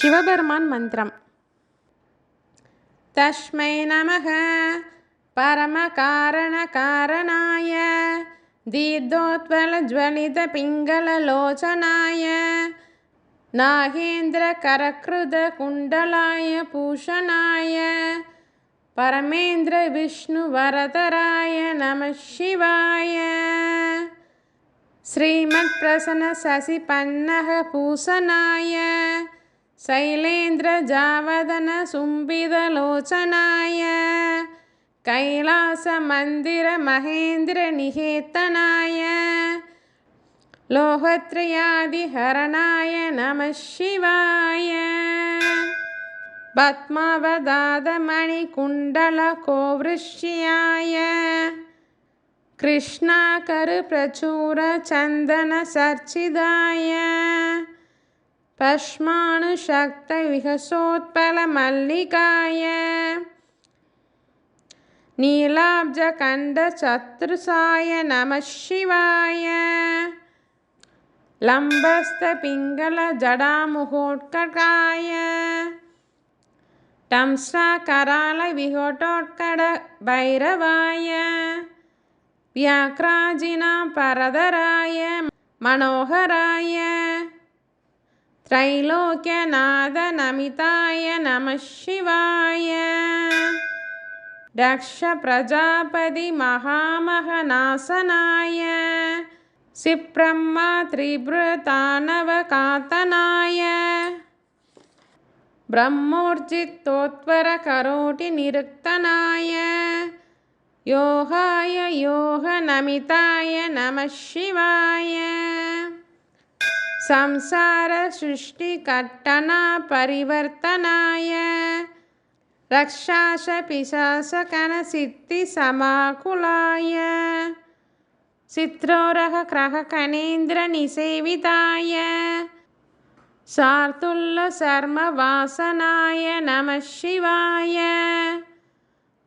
शिववर्मान् मन्त्रं तस्मै नमः। परमकारणकारणाय दीर्घोद्वलज्वलितपिङ्गललोचनाय नागेन्द्रकरकृतकुण्डलाय पूषणाय परमेन्द्रविष्णुवरतराय नमः शिवाय। श्रीमत्प्रसन्नशशिपन्नः पूषणाय शैलेन्द्रजावदनसुम्बितलोचनाय कैलासमन्दिरमहेन्द्रनिकेतनाय लोहत्रयादिहरणाय नमः शिवाय। पद्मावदादमणिकुण्डलकोवृष्याय कृष्णाकरप्रचुरचन्दनसर्चिदाय पश्मानुशक्तविहसोत्पलमल्लिकाय। नीलाब्जकण्डचतुर्साय नमः शिवाय। लम्बस्थपिङ्गलजडामुहोत्कटाय टंसाकरालविहोटोत्कडभैरवाय व्याघ्राजिनापरदराय मनोहराय त्रैलोक्यनाथनमिताय नमः शिवाय। दक्षप्रजापतिमहामहनासनाय सिब्रह्मा त्रिभृतानवकातनाय ब्रह्मोर्जितोत्वरकरोटिनिरुक्तनाय योगाय योगनमिताय नमः शिवाय संसारसृष्टिकट्टनापरिवर्तनाय रक्षाशपिशासकनसिद्धिसमाकुलाय चित्रोरहग्रहकणेन्द्रनिसेविताय शार्दुल्लशर्मवासनाय नमः शिवाय।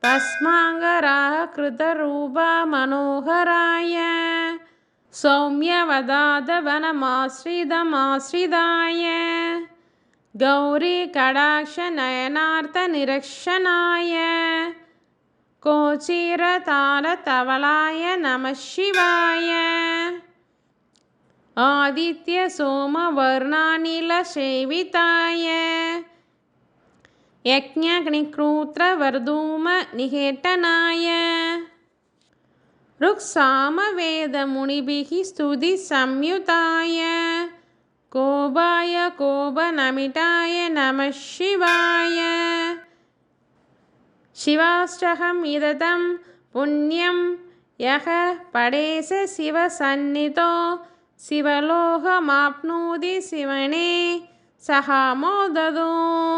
भस्माङ्गराहकृतरूपमनोहराय सौम्यवदादवनमाश्रितमाश्रिताय। गौरीकडाक्षनयनार्थनिरक्षणाय कोचिरतालतवलाय नमः शिवाय। आदित्यसोमवर्णानिलसेविताय यज्ञनिकृत्रवर्धूमनिहेटनाय ऋक्सामवेदमुनिभिः स्तुतिसंयुताय। कोपाय कोपनमिताय नमः शिवाय। शिवाष्टकम् इदतं पुण्यं यः पडेश शिवसन्निधौ शिवलोकमाप्नोति शिवने सह मोदतु